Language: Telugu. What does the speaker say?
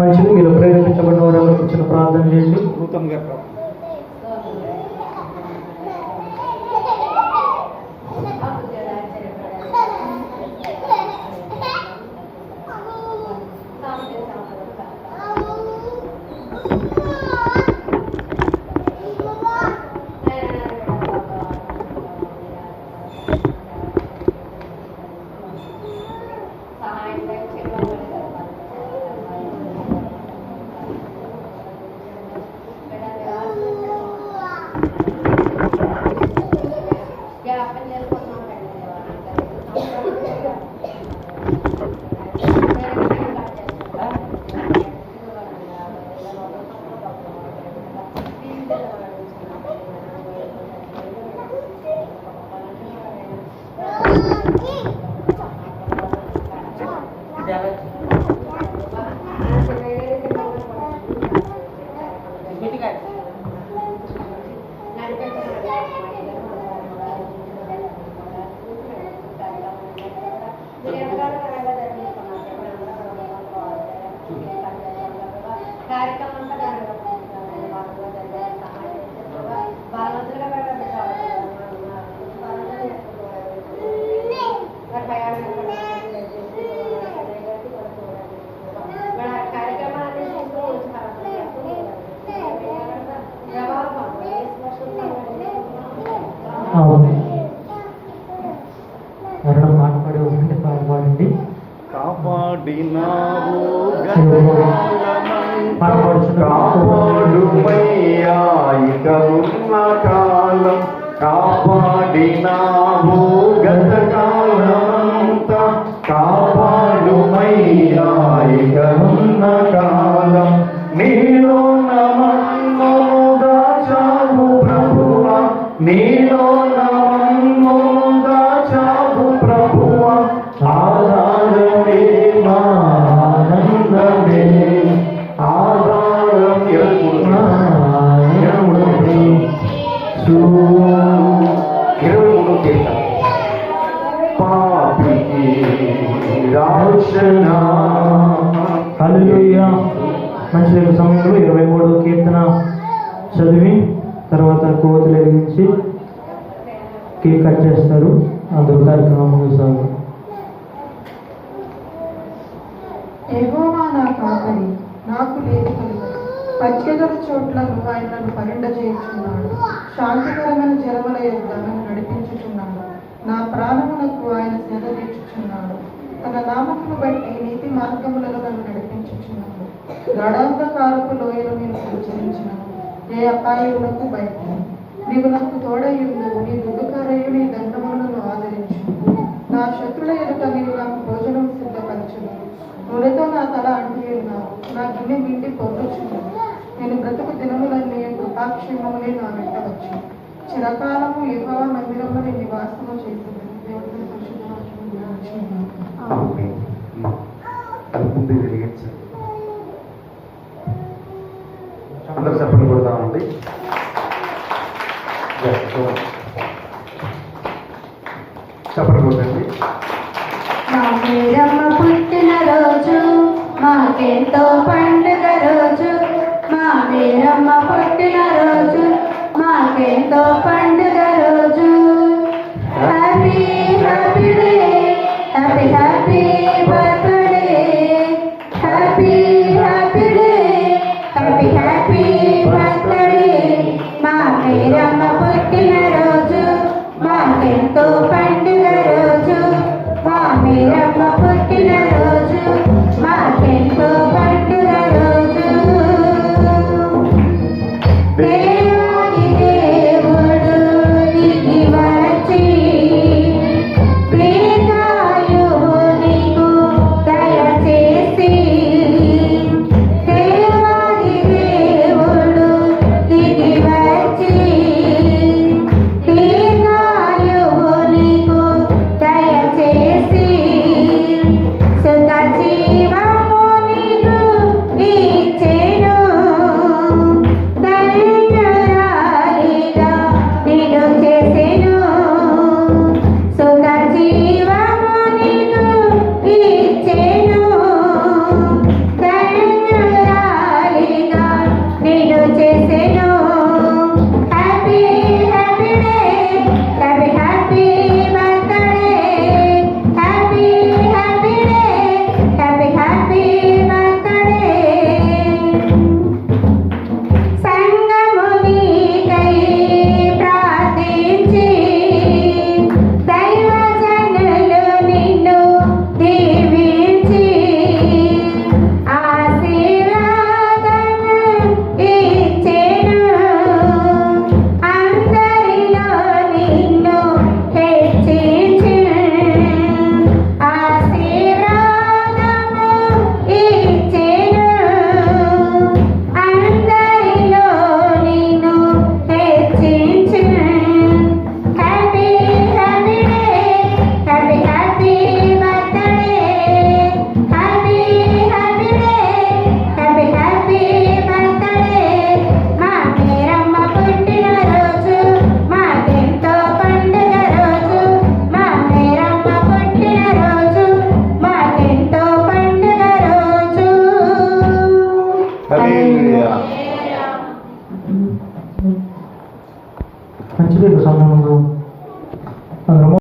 మంచిది మీరు ప్రేరేపించబడిన వారు ఎవరికి ప్రార్థన చేయండి. నూతన్ দেওয়া మరణం మాట్లాడే ఉంటే పాల్పడండి కాపాడినావు కాపాడుమయ్యా ఇక ఉన్న కాలం కాపాడినావు గత మంచి సమయంలో ఇరవై మూడవ కీర్తన చదివి తర్వాత కోతులు వెలిగించి కేక్ కట్ చేస్తారు. అందరూ కార్యక్రమం ముగిస్తారు నాకు లేదు పచ్చిగల చోట్లను ఆయన నన్ను పరిండజేయుచున్నాడు శాంతికరమైన జలముల యొక్క నన్ను నడిపించుచున్నాడు. నా ప్రాణమునకు ఆయన సేద తీర్చుచున్నాడు. తన నామమును బట్టి నీతి మార్గములలో నన్ను నడిపించుచున్నాడు. గడాంధకారపు లోయలు నేను సంచరించినాను ఏ అపాయములకు బయట నీవు నాకు తోడయ్యుండు నీ దుఃఖకరయు నీ దండములను ఆదరించు నా శత్రుల ఎదుట నీవు నాకు భోజనం సిద్ధపరచును నూనెతో నా తల అంటి ఉన్నావు. నా గిన్నె నిండి పొందుచున్నాను నేను బ్రతుకు దినములన్నీ కృపాక్షేమములే నా వెంట వచ్చు చిరకాలము యెహోవా Cristo.